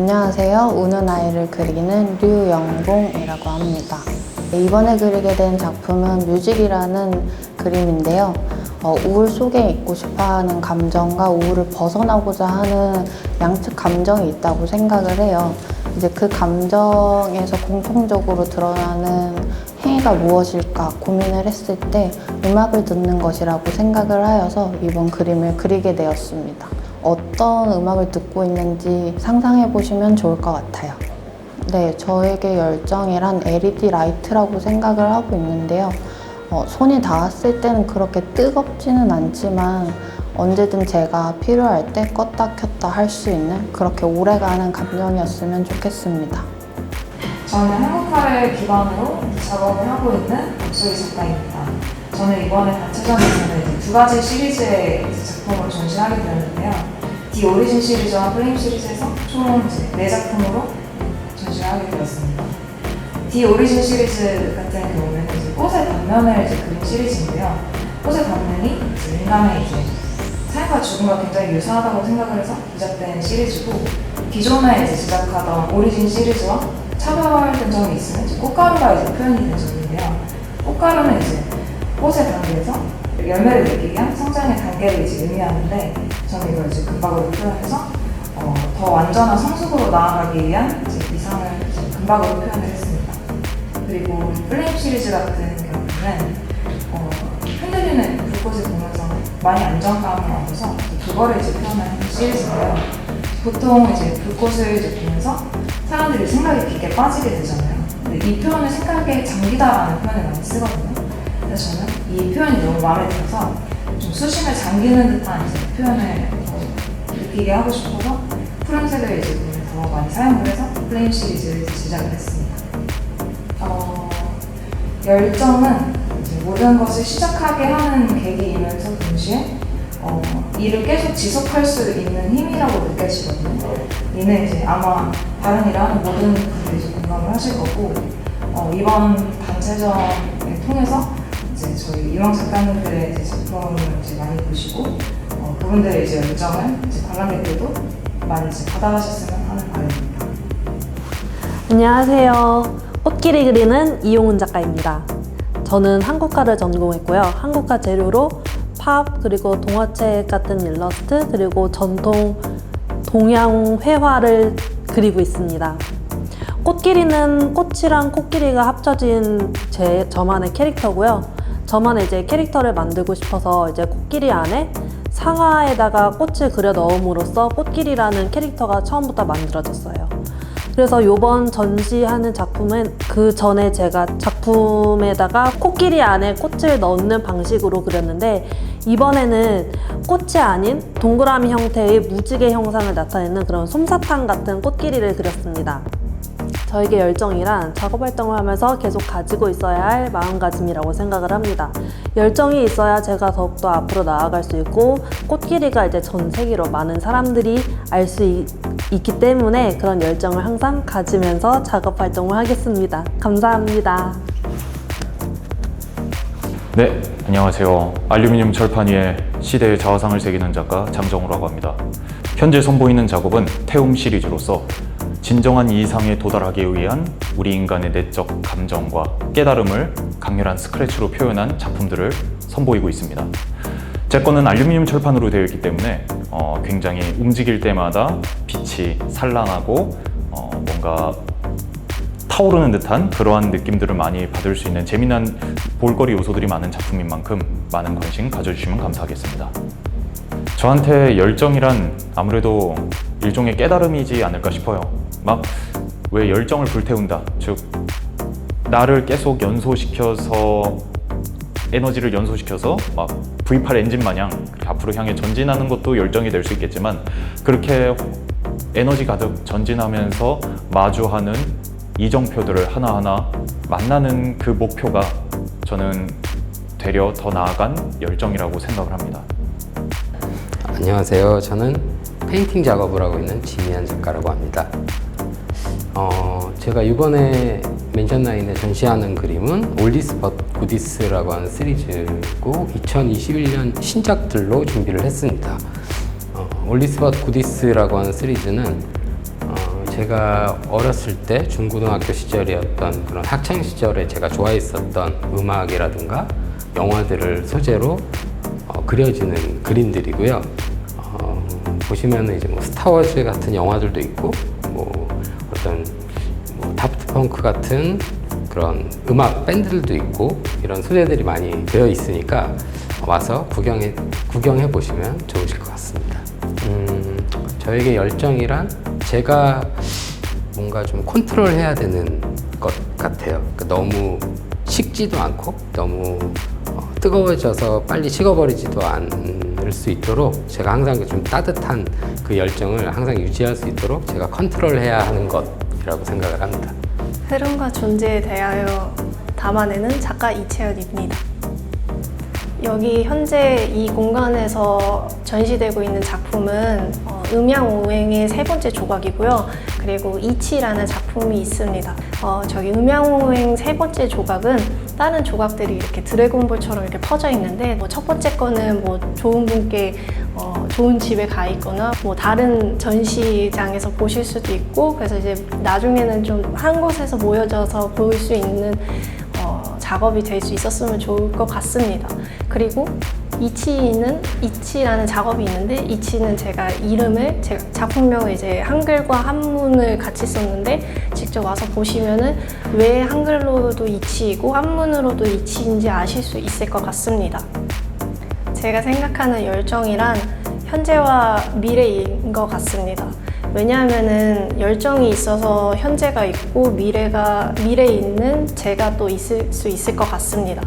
안녕하세요. 우는 아이를 그리는 류영봉이라고 합니다. 네, 이번에 그리게 된 작품은 뮤직이라는 그림인데요. 어, 우울 속에 있고 싶어하는 감정과 우울을 벗어나고자 하는 양측 감정이 있다고 생각을 해요. 이제 그 감정에서 공통적으로 드러나는 행위가 무엇일까 고민을 했을 때 음악을 듣는 것이라고 생각을 하여서 이번 그림을 그리게 되었습니다. 어떤 음악을 듣고 있는지 상상해 보시면 좋을 것 같아요. 네, 저에게 열정이란 LED 라이트라고 생각을 하고 있는데요. 어, 손이 닿았을 때는 그렇게 뜨겁지는 않지만 언제든 제가 필요할 때 껐다 켰다 할 수 있는 그렇게 오래가는 감정이었으면 좋겠습니다. 저는 한국화를 기반으로 작업을 하고 있는 박소희 작가입니다. 저는 이번에 단체전에서는 두 가지 시리즈의 작품을 전시하게 되었는데요. 디 오리진 시리즈와 플레임 시리즈에서 총 네 작품으로 전시를 하게 되었습니다. 디 오리진 시리즈 같은 경우는 이제 꽃의 단면을 이제 그린 시리즈인데요. 꽃의 단면이 인간의 이제 삶과 죽음과 굉장히 유사하다고 생각을 해서 제작된 시리즈고 기존에 이제 제작하던 오리진 시리즈와 차별된 점이 있으면 이제 꽃가루가 이제 표현이 된 점인데요. 꽃가루는 이제 꽃의 단계에서 열매를 맺기 위한 성장의 단계를 이제 의미하는데 저는 이걸 이제 금박으로 표현해서 어, 더 완전한 성숙으로 나아가기 위한 이제 이상을 이제 금박으로 표현을 했습니다. 그리고 플레임 시리즈 같은 경우는 어, 흔들리는 불꽃을 보면서 많이 안정감을 얻어서 그거를 이제 표현하는 시리즈인데요. 보통 이제 불꽃을 이제 보면서 사람들이 생각에 깊게 빠지게 되잖아요. 근데 이 표현을 생각에 잠기다라는 표현을 많이 쓰거든요. 그래서 저는 이 표현이 너무 마음에 들어서 좀 수심에 잠기는 듯한 이제 표현을 더 느끼게 하고 싶어서 푸른색을 이제 더 많이 사용을 해서 플레임 시리즈를 제작을 했습니다. 어, 열정은 모든 것을 시작하게 하는 계기이면서 동시에 어, 일을 계속 지속할 수 있는 힘이라고 느껴지거든요. 이는 이제 아마 하는 모든 분들이 공감을 하실 거고 어, 이번 단체전을 통해서 이제 저희 이왕 작가님들의 이제 작품을 이제 많이 보시고 어, 그분들의 이제 열정을 이제 관람객들도 많이 이제 받아가셨으면 하는 바람입니다. 안녕하세요. 꽃길이 그리는 이용훈 작가입니다. 저는 한국화를 전공했고요. 한국화 재료로 팝 그리고 동화책 같은 일러스트 그리고 전통 동양 회화를 그리고 있습니다. 꽃길이는 꽃이랑 코끼리가 합쳐진 제 저만의 캐릭터고요. 저만의 이제 캐릭터를 만들고 싶어서 이제 코끼리 안에 상아에다가 꽃을 그려 넣음으로써 꽃길이라는 캐릭터가 처음부터 만들어졌어요. 그래서 이번 전시하는 작품은 그 전에 제가 작품에다가 코끼리 안에 꽃을 넣는 방식으로 그렸는데 이번에는 꽃이 아닌 동그라미 형태의 무지개 형상을 나타내는 그런 솜사탕 같은 꽃길이를 그렸습니다. 저에게 열정이란 작업 활동을 하면서 계속 가지고 있어야 할 마음가짐이라고 생각을 합니다. 열정이 있어야 제가 더욱더 앞으로 나아갈 수 있고 꽃길이가 이제 전 세계로 많은 사람들이 알 수 있기 때문에 그런 열정을 항상 가지면서 작업 활동을 하겠습니다. 감사합니다. 네, 안녕하세요. 알루미늄 철판 위에 시대의 자화상을 새기는 작가 장정우라고 합니다. 현재 선보이는 작업은 태움 시리즈로서 진정한 이상에 도달하기 위한 우리 인간의 내적 감정과 깨달음을 강렬한 스크래치로 표현한 작품들을 선보이고 있습니다. 제 거는 알루미늄 철판으로 되어 있기 때문에 어, 굉장히 움직일 때마다 빛이 산란하고 어, 뭔가 타오르는 듯한 그러한 느낌들을 많이 받을 수 있는 재미난 볼거리 요소들이 많은 작품인 만큼 많은 관심 가져주시면 감사하겠습니다. 저한테 열정이란 아무래도 일종의 깨달음이지 않을까 싶어요. 막 왜 열정을 불태운다. 즉, 나를 계속 연소시켜서 에너지를 연소시켜서 막 V8 엔진 마냥 앞으로 향해 전진하는 것도 열정이 될 수 있겠지만 그렇게 에너지 가득 전진하면서 마주하는 이정표들을 하나하나 만나는 그 목표가 저는 되려 더 나아간 열정이라고 생각을 합니다. 안녕하세요. 저는 페인팅 작업을 하고 있는 지미안 작가라고 합니다. 어, 제가 이번에 멘션 라인에 전시하는 그림은 올디스 버 구디스라고 하는 시리즈고 2021년 신작들로 준비를 했습니다. 어, 올디스 버 구디스라고 하는 시리즈는 어, 제가 어렸을 때 중고등학교 시절이었던 그런 학창 시절에 제가 좋아했었던 음악이라든가 영화들을 소재로 어, 그려지는 그림들이고요. 어, 보시면은 이제 뭐 스타워즈 같은 영화들도 있고 뭐 어떤 뭐 다프트 펑크 같은 그런 음악 밴드들도 있고 이런 소재들이 많이 되어 있으니까 와서 구경해 구경해 보시면 좋으실 것 같습니다. 음, 저에게 열정이란 제가 뭔가 좀 컨트롤해야 되는 것 같아요. 그러니까 너무 식지도 않고 너무 어, 뜨거워져서 빨리 식어버리지도 않 을 수 있도록 제가 항상 좀 따뜻한 그 열정을 항상 유지할 수 있도록 제가 컨트롤해야 하는 것이라고 생각을 합니다. 흐름과 존재에 대하여 담아내는 작가 이채연입니다. 여기 현재 이 공간에서 전시되고 있는 작품은 어, 음양오행의 세 번째 조각이고요. 그리고 이치라는 작품이 있습니다. 어, 저기 음양오행 세 번째 조각은 다른 조각들이 이렇게 드래곤볼처럼 이렇게 퍼져 있는데 뭐 첫 번째 거는 뭐 좋은 분께 어, 좋은 집에 가 있거나 뭐 다른 전시장에서 보실 수도 있고 그래서 이제 나중에는 좀 한 곳에서 모여져서 볼수 있는 어, 작업이 될 수 있었으면 좋을 것 같습니다. 그리고 이치는 이치라는 작업이 있는데 이치는 제가 이름을 제가 작품명을 이제 한글과 한문을 같이 썼는데 직접 와서 보시면은 왜 한글로도 이치이고 한문으로도 이치인지 아실 수 있을 것 같습니다. 제가 생각하는 열정이란 현재와 미래인 것 같습니다. 왜냐하면은 열정이 있어서 현재가 있고 미래가 미래에 있는 제가 또 있을 수 있을 것 같습니다.